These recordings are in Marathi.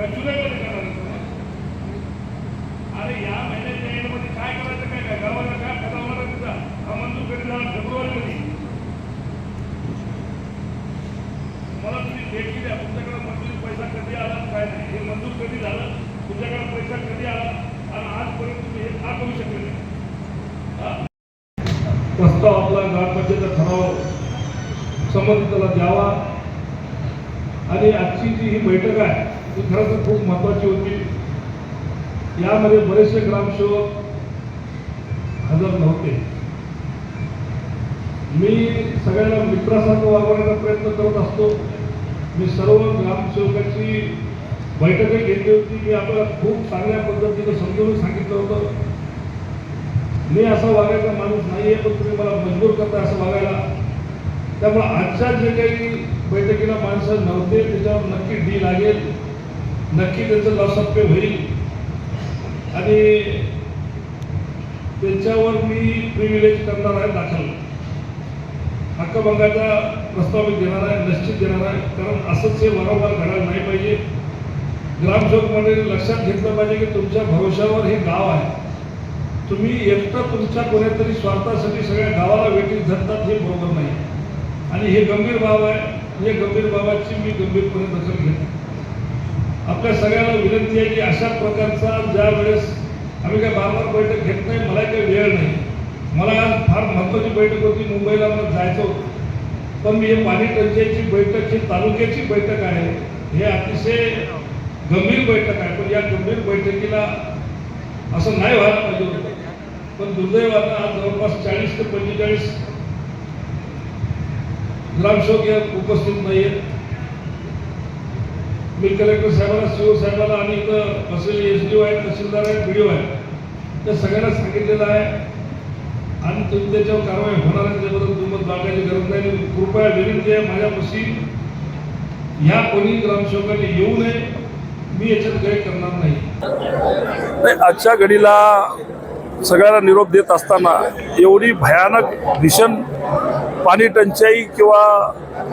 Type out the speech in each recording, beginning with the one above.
अरे या महिन्याच्या एंडमध्ये काय करायचं काय काय गावाला काय फायदा होणार तुझा हा मंजूर कधी झाला फेब्रुवारीमध्ये. मला तुम्ही भेट दिल्या. आहे. तुमच्याकडे मंजुरी पैसा कधी आला काय नाही? हे मंजूर कधी झालं? तुमच्याकडे पैसा कधी आला? आणि आजपर्यंत तुम्ही हे का करू शकले नाही? हा? प्रस्ताव आपला ग्रामपंचायत ठराव संबंधिताला द्यावा. आणि आजची जी ही बैठक आहे ती खरं तर खूप महत्त्वाची होती. यामध्ये बरेचसे ग्रामसेवक हजर नव्हते. मी सगळ्यांना मित्रासारखं वागवण्याचा प्रयत्न करत असतो. मी सर्व ग्रामसेवकाची बैठकही घेतली होती. मी आपल्याला खूप चांगल्या पद्धतीनं समजून सांगितलं होतं. मी असा वागायचा माणूस नाही आहे पण तुम्ही मला मजबूर करता असं वागायला. त्यामुळे आजच्या जे काही बैठकीला माणसं नव्हते त्याच्यावर नक्की डी लागेल. नक्की त्याचं लसप्य होईल. आणि त्याच्यावर मी प्रिव्हिलेज करणार आहे दाखल. हक्कभंगाचा प्रस्ताव मी देणार आहे निश्चित देणार आहे. कारण असंच हे वारंवार घडायला नाही पाहिजे. ग्रामसेवकमध्ये लक्षात घेतलं पाहिजे की तुमच्या भविष्यावर हे गाव आहे. तुम्ही एकटं तुमच्या कोणत्यातरी स्वार्थासाठी सगळ्या गावाला वेटीत धरतात हे बरोबर नाही. आणि हे गंभीर बाब आहे. हे गंभीर बाबाची मी गंभीरपणे दखल घेतो आपल्या सगळ्यांना विनंती आहे की अशा प्रकारचा ज्या वेळेस आम्ही काय बार बैठक घेत नाही मला काही वेळ नाही. मला आज फार महत्त्वाची बैठक होती मुंबईला मला जायचं होतं. पण मी हे पाणी टंचाईची बैठक ही तालुक्याची बैठक आहे हे अतिशय गंभीर बैठक आहे. पण या गंभीर बैठकीला असं नाही व्हायला पाहिजे होतं. पण दुर्दैवानं आज जवळपास चाळीस ते पंचेचाळीस ग्रामसेवक उपस्थित नाही आहेत मी कलेक्टर साहेबांना सीओ साहेबांना आणि इथं बसलेले एस डी ओ आहेत तहसीलदार आहेत बी डी ओ आहेत त्या सगळ्यांना सांगितलेलं आहे. आणि तुम्ही त्याच्यावर कारवाई होणार आहे त्याबद्दल तुम्हाला मागायची गरज नाही. कृपया विनंती आहे माझ्यापाशी ह्या कोणी ग्रामसेवकांनी येऊ नये. मी याच्यात काही करणार नाही आजच्या घडीला सगळ्यांना निरोप देत असताना एवढी भयानक भीषण पाणी टंचाई किंवा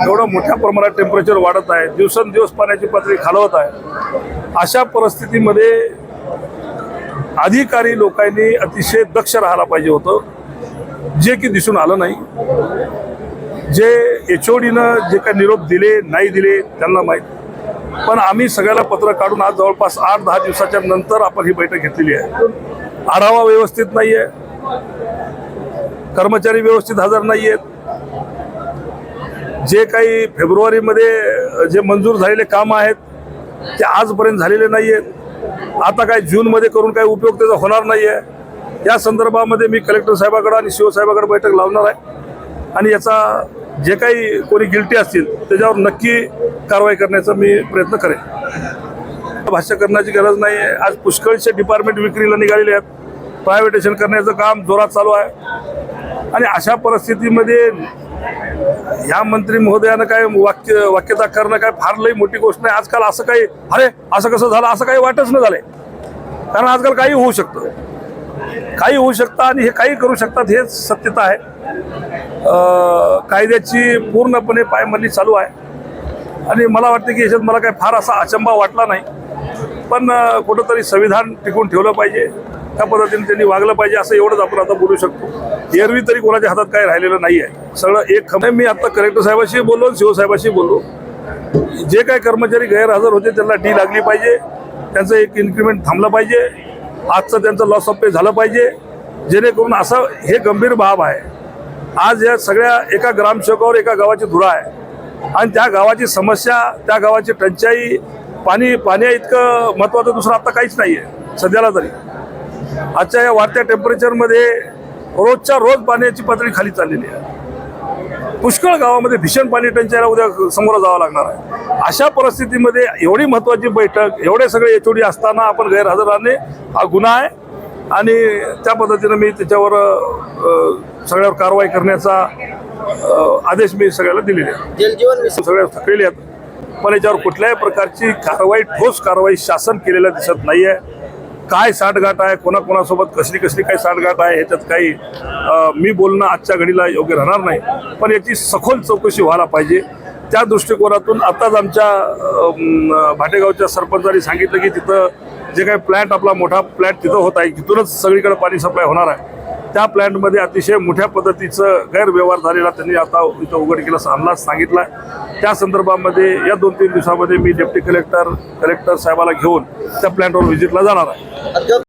एवढं मोठ्या प्रमाणात टेम्परेचर वाढत आहे दिवसेंदिवस पाण्याची पातळी खालवत आहे अशा परिस्थितीमध्ये अधिकारी लोकांनी अतिशय दक्ष राहायला पाहिजे होतं. जे की दिसून आलं नाही. जे एच ओ डीनं जे काही निरोप दिले नाही दिले त्यांना माहीत. पण आम्ही सगळ्याला पत्र काढून आज जवळपास आठ दहा दिवसाच्या नंतर आपण ही बैठक घेतलेली आहे. आढावा व्यवस्थित नाही आहे कर्मचारी व्यवस्थित हजर नाही आहेत जे काही फेब्रुवारीमध्ये जे मंजूर झालेले काम आहेत ते आजपर्यंत झालेले नाही आहेत आता काय जूनमध्ये करून काही उपयोग त्याचा होणार नाही आहे या संदर्भामध्ये मी कलेक्टर साहेबाकडं आणि शिवसाहेबाकडे बैठक लावणार आहे. आणि याचा जे काही कोणी गिल्टी असतील त्याच्यावर नक्की कारवाई करण्याचा मी प्रयत्न करेन. भाष्य करण्याची गरज नाही आहे आज पुष्कळचे डिपार्टमेंट विक्रीला निघालेले आहेत. प्रायव्हेटेशन करण्याचं काम जोरात चालू आहे. आणि अशा परिस्थितीमध्ये ह्या मंत्री महोदयानं काय वाक्य वाक्यता करणं काय फार लई मोठी गोष्ट नाही. आजकाल असं काही अरे असं कसं झालं असं काही वाटच नाही झालंय. कारण आजकाल काही होऊ शकतं. काही होऊ शकतं आणि हे काही करू शकतात हेच सत्यता आहे. कायद्याची पूर्णपणे पायमल्ली चालू आहे. आणि मला वाटतं की याच्यात मला काही फार असा अचंबा वाटला नाही. पण कुठंतरी संविधान टिकून ठेवलं पाहिजे. त्या पद्धतीने त्यांनी वागलं पाहिजे असं एवढंच आपण आता बोलू शकतो. एरवी तरी कोणाच्या हातात काही राहिलेलं नाही आहे सगळं एक खम मी आता कलेक्टर साहेबाशी बोललो शिवसाहेबाशी बोललो. जे काही कर्मचारी गैरहजर होते त्यांना डी लागली पाहिजे. त्यांचं एक इन्क्रिमेंट थांबलं पाहिजे. आजचं त्यांचं लॉस ऑफ पे झालं पाहिजे. जेणेकरून असं हे गंभीर बाब आहे. आज या सगळ्या एका ग्रामसेवकावर एका गावाची धुरा आहे. आणि त्या गावाची समस्या त्या गावाची टंचाई पाणी पाण्या इतकं महत्त्वाचं दुसरं आता काहीच नाही आहे सध्याला तरी. आजच्या या वाढत्या टेम्परेचरमध्ये रोजच्या रोज पाण्याची पातळी खाली चाललेली आहे. पुष्कळ गावामध्ये भीषण पाणी टंचाईला उद्या समोर जावं लागणार आहे. अशा परिस्थितीमध्ये एवढी महत्त्वाची बैठक एवढे सगळे एचओडी असताना आपण गैरहजर राहणे हा गुन्हा आहे आणि त्या पद्धतीनं मी त्याच्यावर सगळ्यावर कारवाई करण्याचा आदेश मी सगळ्याला दिलेले आहे जलजीवन मिशन सगळ्या थकलेले आहेत. पण याच्यावर कुठल्याही प्रकारची कारवाई ठोस कारवाई शासन केलेलं दिसत नाही आहे काय साठगाठ आहे कोणाकोणासोबत कसली कसली काही साठगाठ आहे ह्याच्यात काही मी बोलणं आजच्या घडीला योग्य राहणार नाही. पण याची सखोल चौकशी व्हायला पाहिजे. त्या दृष्टिकोनातून आताच आमच्या भाटेगावच्या सरपंचांनी सांगितलं की तिथं जे काही प्लॅट आपला मोठा प्लॅट तिथं होत आहे. तिथूनच सगळीकडे पाणी सप्लाय होणार आहे. त्या प्लॅनमध्ये अतिशय मोठ्या पद्धतीचं गैरव्यवहार झालेला त्यांनी आता इथं उघडकीला अंदाज सांगितला. त्या संदर्भामध्ये या दोन तीन दिवसामध्ये मी डेप्टी कलेक्टर कलेक्टर साहेबाला घेऊन त्या प्लॅन्टवर व्हिजिटला जाणार आहे.